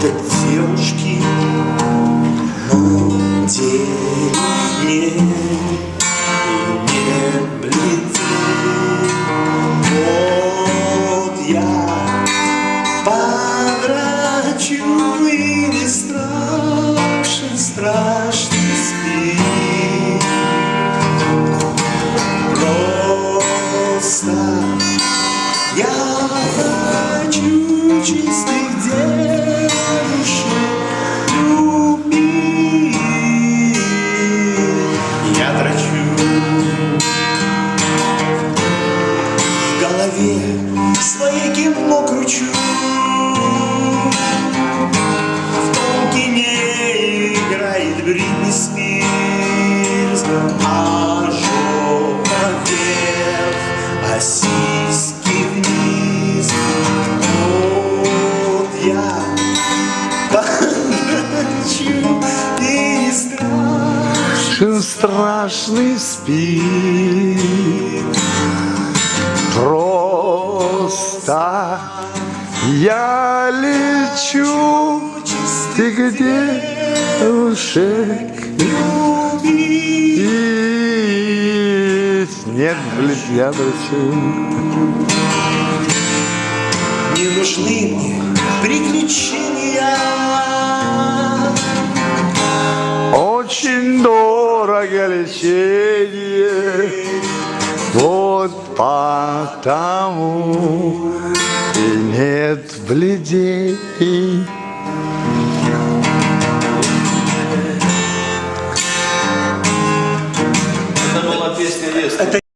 как девушки, но денег нет и не бледней. Вот я подрачу и не страшен, страшный спит. Просто я хочу чистых Я трачу в голове своей кино кручу. В том кине играет Бритни Спирс, а страшный спит. Просто я лечу. Ты где, ушек? И нет, блин, я дрочу. Не нужны мне приключения. Дорого лечение, вот потому и нет бледей.